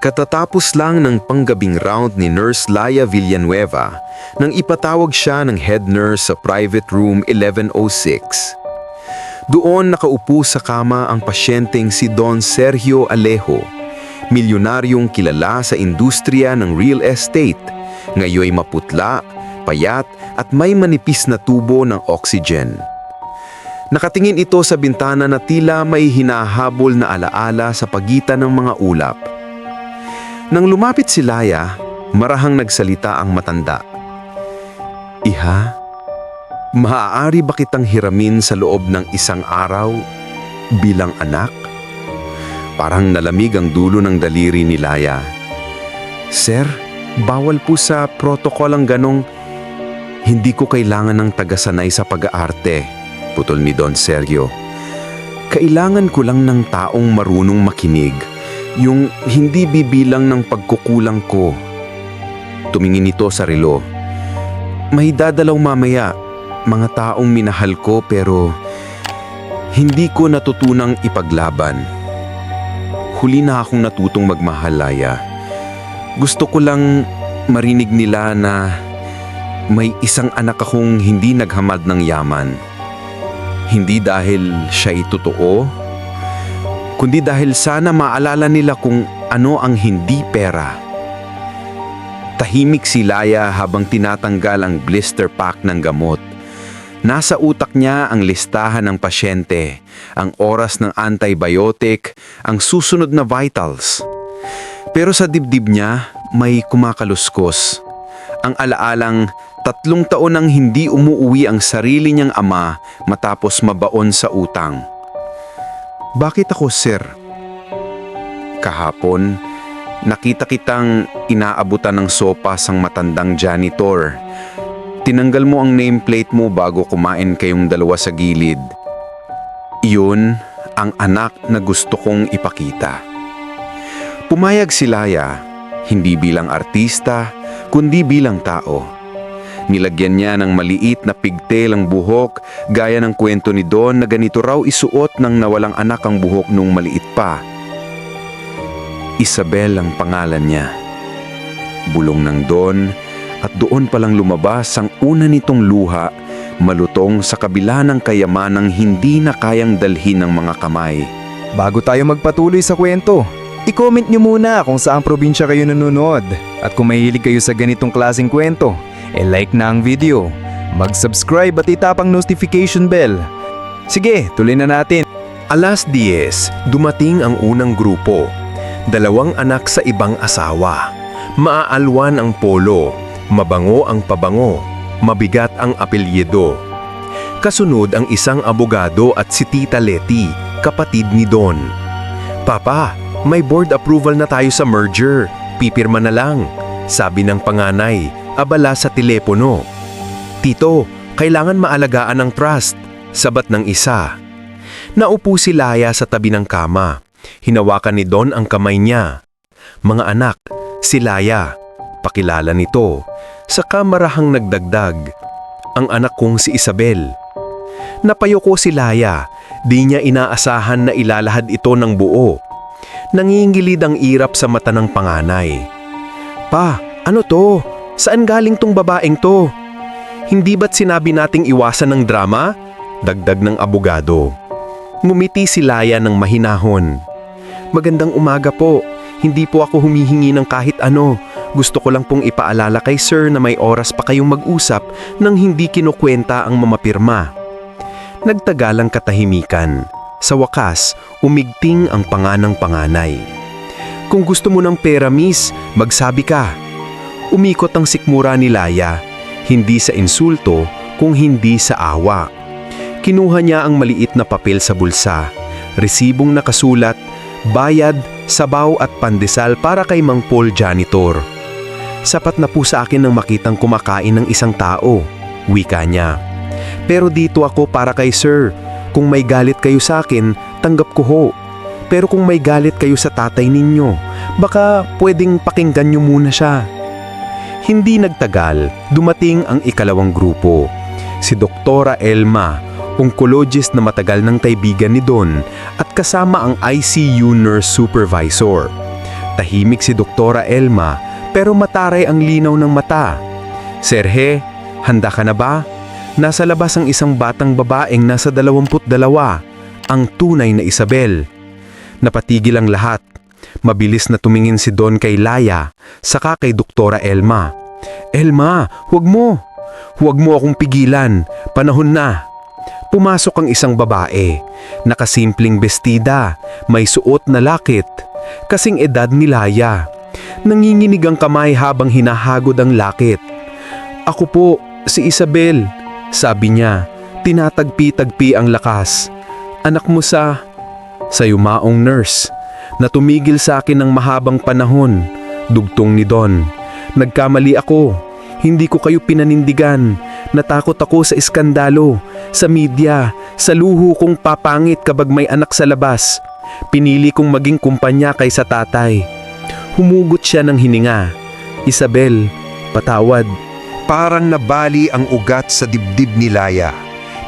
Katatapos lang ng panggabing round ni Nurse Laya Villanueva nang ipatawag siya ng head nurse sa private room 1106. Doon nakaupo sa kama ang pasyenteng si Don Sergio Alejo, milyonaryong kilala sa industriya ng real estate, ngayoy maputla, payat at may manipis na tubo ng oxygen. Nakatingin ito sa bintana na tila may hinahabol na alaala sa pagitan ng mga ulap. Nang lumapit si Laya, marahang nagsalita ang matanda. Iha, maaari ba kitang hiramin sa loob ng isang araw bilang anak? Parang nalamig ang dulo ng daliri ni Laya. Sir, bawal po sa protocol ang ganong hindi ko kailangan ng tagasanay sa pag-aarte, putol ni Don Sergio. Kailangan ko lang ng taong marunong makinig, yung hindi bibilang ng pagkukulang ko. Tumingin ito sa relo. May dadalaw mamaya, mga taong minahal ko pero hindi ko natutunang ipaglaban. Huli na akong natutong magmahal, Laya. Gusto ko lang marinig nila na may isang anak akong hindi naghamad ng yaman. Hindi dahil siya'y totoo, kundi dahil sana maalala nila kung ano ang hindi pera. Tahimik si Laya habang tinatanggal ang blister pack ng gamot. Nasa utak niya ang listahan ng pasyente, ang oras ng antibiotic, ang susunod na vitals. Pero sa dibdib niya, may kumakaluskos. Ang alaalang tatlong taon nang hindi umuuwi ang sarili niyang ama matapos mabaon sa utang. Bakit ako, sir? Kahapon, nakita kitang inaabutan ng sopas ang matandang janitor. Tinanggal mo ang nameplate mo bago kumain kayong dalawa sa gilid. Iyon ang anak na gusto kong ipakita. Pumayag si Laya, hindi bilang artista, kundi bilang tao. Nilagyan niya ng maliit na pigtail ang buhok gaya ng kwento ni Don na ganito raw isuot ng nawalang anak ang buhok nung maliit pa. Isabel ang pangalan niya. Bulong ng Don at doon palang lumabas ang una nitong luha malutong sa kabila ng kayamanang hindi na kayang dalhin ng mga kamay. Bago tayo magpatuloy sa kwento, i-comment nyo muna kung saang probinsya kayo nanonood. At kung mahilig kayo sa ganitong klaseng kwento, e-like na ang video, mag-subscribe at itapang notification bell. Sige, tuloy na natin. Alas 10, dumating ang unang grupo. Dalawang anak sa ibang asawa. Maaalwan ang polo, mabango ang pabango, mabigat ang apelyido. Kasunod ang isang abogado at si Tita Leti, kapatid ni Don. Papa, may board approval na tayo sa merger. Pipirma na lang, sabi ng panganay, abala sa telepono. Tito, kailangan maalagaan ang trust, sabat ng isa. Naupo si Laya sa tabi ng kama. Hinawakan ni Don ang kamay niya. Mga anak, si Laya. Pakilala nito. Sa kamarahang nagdagdag. Ang anak kong si Isabel. Napayoko si Laya. Di niya inaasahan na ilalahad ito ng buo. Nangingilid ang irap sa mata ng panganay. Pa, ano to? Saan galing tong babaeng to? Hindi ba't sinabi nating iwasan ng drama? Dagdag ng abogado. Ngumiti si Laya ng mahinahon. Magandang umaga po. Hindi po ako humihingi ng kahit ano. Gusto ko lang pong ipaalala kay sir na may oras pa kayong mag-usap nang hindi kinukwenta ang mamapirma. Nagtagalang katahimikan. Sa wakas, umigting ang panganang panganay. Kung gusto mo ng pera, miss, magsabi ka. Umikot ang sikmura ni Laya, hindi sa insulto, kung hindi sa awa. Kinuha niya ang maliit na papel sa bulsa, resibong nakasulat, bayad, sabaw at pandesal para kay Mang Paul Janitor. Sapat na po sa akin nang makitang kumakain ng isang tao, wika niya. Pero dito ako para kay sir. Kung may galit kayo sa akin, tanggap ko ho. Pero kung may galit kayo sa tatay ninyo, baka pwedeng pakinggan nyo muna siya. Hindi nagtagal, dumating ang ikalawang grupo. Si Doktora Elma, oncologist na matagal ng kaibigan ni Don at kasama ang ICU nurse supervisor. Tahimik si Doktora Elma pero mataray ang linaw ng mata. Serhe, handa ka na ba? Nasa labas ang isang batang babaeng nasa 22, ang tunay na Isabel. Napatigil ang lahat. Mabilis na tumingin si Don kay Laya, saka kay Doktora Elma. Elma, huwag mo! Huwag mo akong pigilan, panahon na. Pumasok ang isang babae, nakasimpleng bestida, may suot na lakit, kasing edad ni Laya. Nanginginig ang kamay habang hinahagod ang lakit. Ako po, si Isabel, sabi niya, tinatagpi-tagpi ang lakas. Anak mo sa... Sa yumaong nurse, na tumigil sa akin ng mahabang panahon, dugtong ni Don. Nagkamali ako, hindi ko kayo pinanindigan, natakot ako sa iskandalo, sa media, sa luho kong papangit kabag may anak sa labas. Pinili kong maging kumpanya kaysa tatay. Humugot siya ng hininga. Isabel, patawad. Parang nabali ang ugat sa dibdib ni Laya.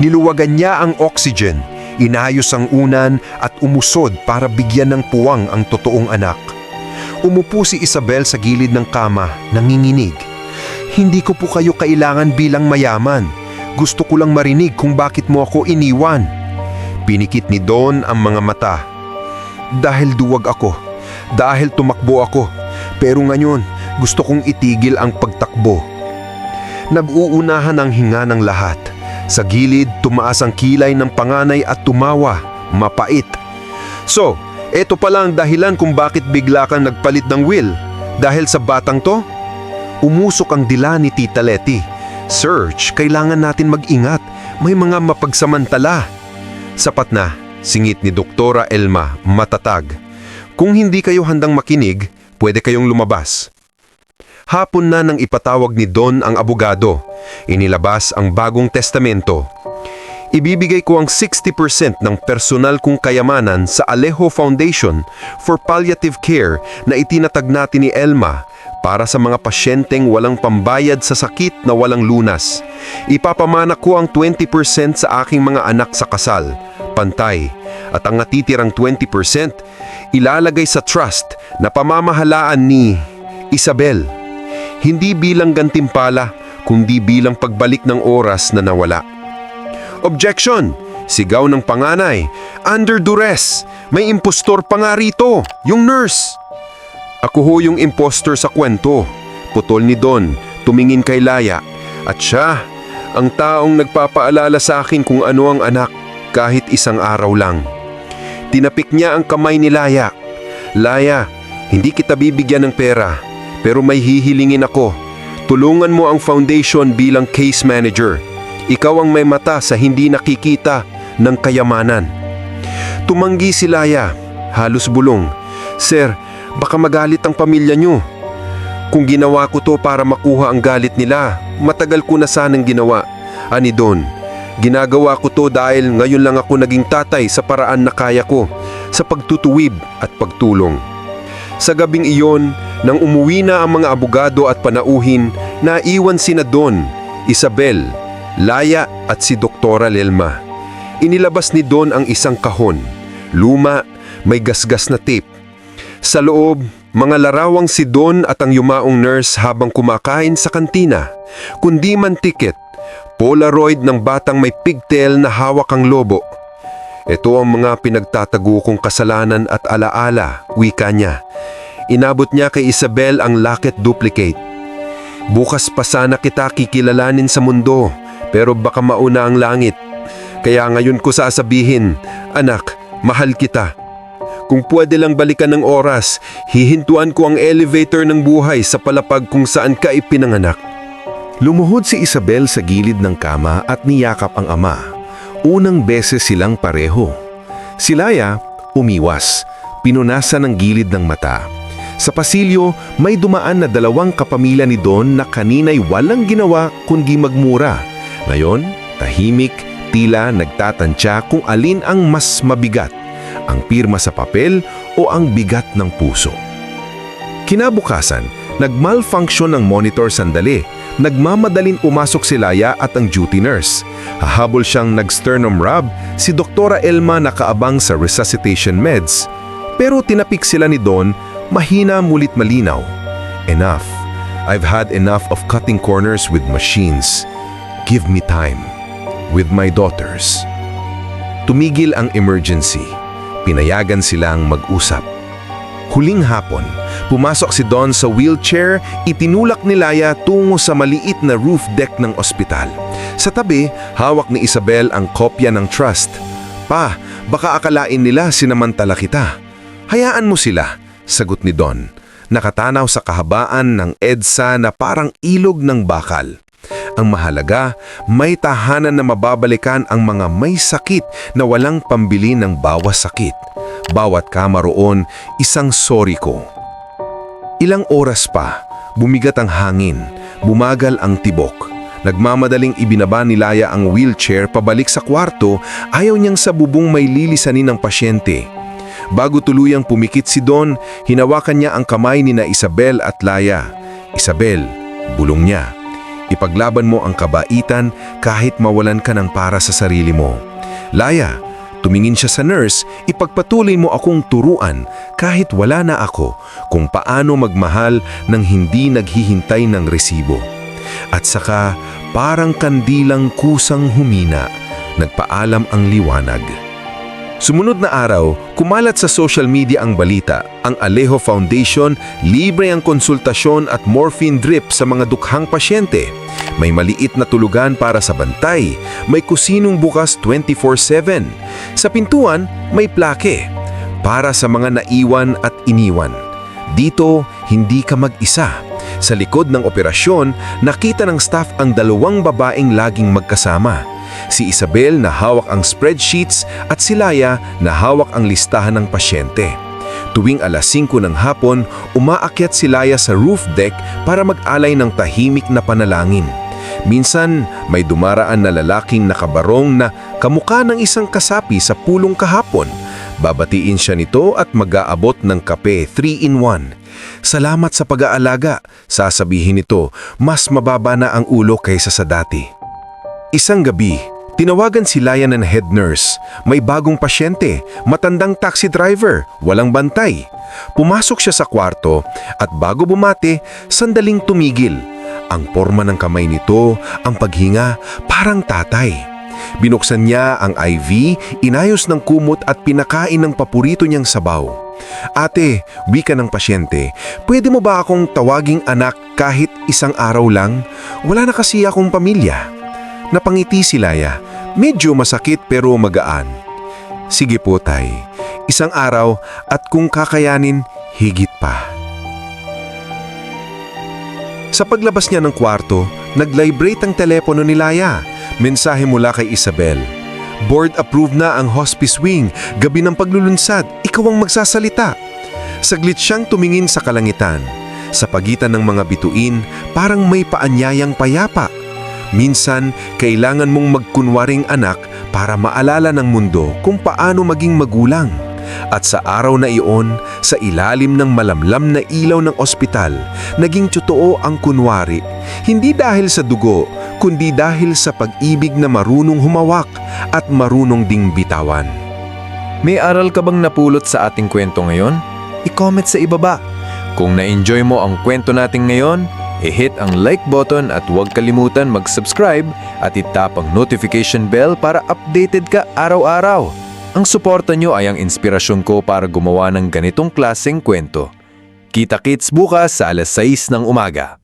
Niluwagan niya ang oxygen, inayos ang unan at umusod para bigyan ng puwang ang totoong anak. Umupo si Isabel sa gilid ng kama, nanginginig. Hindi ko po kayo kailangan bilang mayaman. Gusto ko lang marinig kung bakit mo ako iniwan. Pinikit ni Don ang mga mata. Dahil duwag ako. Dahil tumakbo ako. Pero ngayon, gusto kong itigil ang pagtakbo. Nag-uunahan ang hinga ng lahat. Sa gilid, tumaas ang kilay ng panganay at tumawa. Mapait. So, eto pala ang dahilan kung bakit bigla kang nagpalit ng will. Dahil sa batang to? Umusok ang dila ni Tita Letty. Search, kailangan natin mag-ingat. May mga mapagsamantala. Sapat na, singit ni Doktora Elma, matatag. Kung hindi kayo handang makinig, pwede kayong lumabas. Hapon na nang ipatawag ni Don ang abogado. Inilabas ang bagong testamento. Ibibigay ko ang 60% ng personal kong kayamanan sa Alejo Foundation for Palliative Care na itinatag natin ni Elma para sa mga pasyenteng walang pambayad sa sakit na walang lunas. Ipapamana ko ang 20% sa aking mga anak sa kasal, pantay, at ang natitirang 20% ilalagay sa trust na pamamahalaan ni Isabel. Hindi bilang gantimpala, kundi bilang pagbalik ng oras na nawala. Objection! Sigaw ng panganay. Under duress! May impostor pa nga rito, yung nurse! Ako ho yung impostor sa kwento. Putol ni Don, tumingin kay Laya. At siya, ang taong nagpapaalala sa akin kung ano ang anak kahit isang araw lang. Tinapik niya ang kamay ni Laya. Laya, hindi kita bibigyan ng pera, pero may hihilingin ako. Tulungan mo ang foundation bilang case manager. Ikaw ang may mata sa hindi nakikita ng kayamanan. Tumanggi si Laya, halos bulong. Sir, baka magalit ang pamilya niyo. Kung ginawa ko to para makuha ang galit nila, matagal ko na sanang ginawa. Ani Don, ginagawa ko to dahil ngayon lang ako naging tatay sa paraan na kaya ko, sa pagtutuwid at pagtulong. Sa gabing iyon, nang umuwi na ang mga abogado at panauhin, naiwan sina Don, Isabel, Laya at si Doktora Lelma. Inilabas ni Don ang isang kahon. Luma, may gasgas na tape. Sa loob, mga larawang si Don at ang yumaong nurse habang kumakain sa kantina. Kundi man tiket, Polaroid ng batang may pigtail na hawak ang lobo. Ito ang mga pinagtatago kong kasalanan at alaala, wika niya. Inabot niya kay Isabel ang locket duplicate. Bukas pa sana kita kikilalanin sa mundo, pero baka mauna ang langit. Kaya ngayon ko sasabihin, anak, mahal kita. Kung pwede lang balikan ng oras, hihintuan ko ang elevator ng buhay sa palapag kung saan ka ipinanganak. Lumuhod si Isabel sa gilid ng kama at niyakap ang ama. Unang beses silang pareho. Si Laya, umiwas, pinunasan ng gilid ng mata. Sa pasilyo, may dumaan na dalawang kapamilya ni Don na kanina'y walang ginawa kundi magmura. Ngayon, tahimik, tila nagtatansya kung alin ang mas mabigat, ang pirma sa papel o ang bigat ng puso. Kinabukasan, nagmalfunction ang monitor sandali. Nagmamadaling pumasok si Laya at ang duty nurse. Hahabol siyang nag-sternum rub, si Doktora Elma nakaabang sa resuscitation meds. Pero tinapik sila ni Don, Mahina mulit malinaw. Enough. I've had enough of cutting corners with machines. Give me time. With my daughters. Tumigil ang emergency. Pinayagan silang mag-usap. Huling hapon, pumasok si Don sa wheelchair, itinulak ni Laya tungo sa maliit na roof deck ng ospital. Sa tabi, hawak ni Isabel ang kopya ng trust. Pa, baka akalain nila sinamantala kita. Hayaan mo sila, sagot ni Don. Nakatanaw sa kahabaan ng EDSA na parang ilog ng bakal. Ang mahalaga, may tahanan na mababalikan ang mga may sakit na walang pambili ng bawas sakit. Bawat kama roon, isang sorry ko. Ilang oras pa, bumigat ang hangin, bumagal ang tibok. Nagmamadaling ibinaba ni Laya ang wheelchair pabalik sa kwarto, ayaw niyang sa bubong may lilisanin ng pasyente. Bago tuluyang pumikit si Don, hinawakan niya ang kamay ni na Isabel at Laya. Isabel, bulong niya. Ipaglaban mo ang kabaitan kahit mawalan ka ng para sa sarili mo. Laya, tumingin siya sa nurse, ipagpatuloy mo akong turuan kahit wala na ako kung paano magmahal ng hindi naghihintay ng resibo. At saka parang kandilang kusang humina, nagpaalam ang liwanag. Sumunod na araw, kumalat sa social media ang balita. Ang Alejo Foundation, libre ang konsultasyon at morphine drip sa mga dukhang pasyente. May maliit na tulugan para sa bantay. May kusinong bukas 24-7. Sa pintuan, may plake. Para sa mga naiwan at iniwan. Dito, hindi ka mag-isa. Sa likod ng operasyon, nakita ng staff ang dalawang babaeng laging magkasama. Si Isabel na hawak ang spreadsheets at si Laya na hawak ang listahan ng pasyente. Tuwing alas 5 ng hapon, umaakyat si Laya sa roof deck para mag-alay ng tahimik na panalangin. Minsan, may dumaraan na lalaking nakabarong na kamuka ng isang kasapi sa pulong kahapon. Babatiin siya nito at mag-aabot ng kape 3-in-1. Salamat sa pag-aalaga, sasabihin nito, mas mababa na ang ulo kaysa sa dati. Isang gabi, tinawagan si Laya ng head nurse. May bagong pasyente, matandang taxi driver, walang bantay. Pumasok siya sa kwarto at bago bumate, sandaling tumigil. Ang porma ng kamay nito, ang paghinga, parang tatay. Binuksan niya ang IV, inayos ng kumot at pinakain ng paborito niyang sabaw. Ate, wika ng pasyente, pwede mo ba akong tawaging anak kahit isang araw lang? Wala na kasi akong pamilya. Napangiti si Laya. Medyo masakit pero magaan. Sige po, tay. Isang araw at kung kakayanin, higit pa. Sa paglabas niya ng kwarto, nag-vibrate ang telepono ni Laya. Mensahe mula kay Isabel. Board approved na ang hospice wing. Gabi ng paglulunsad, ikaw ang magsasalita. Saglit siyang tumingin sa kalangitan. Sa pagitan ng mga bituin, parang may paanyayang payapa. Minsan, kailangan mong magkunwaring anak para maalala ng mundo kung paano maging magulang. At sa araw na iyon, sa ilalim ng malamlam na ilaw ng ospital, naging totoo ang kunwari. Hindi dahil sa dugo, kundi dahil sa pag-ibig na marunong humawak at marunong ding bitawan. May aral ka bang napulot sa ating kwento ngayon? I-comment sa ibaba. Kung na-enjoy mo ang kwento natin ngayon, i-hit ang like button at huwag kalimutan mag-subscribe at itap ang notification bell para updated ka araw-araw. Ang suporta nyo ay ang inspirasyon ko para gumawa ng ganitong klaseng kwento. Kita-kits bukas sa alas 6 ng umaga.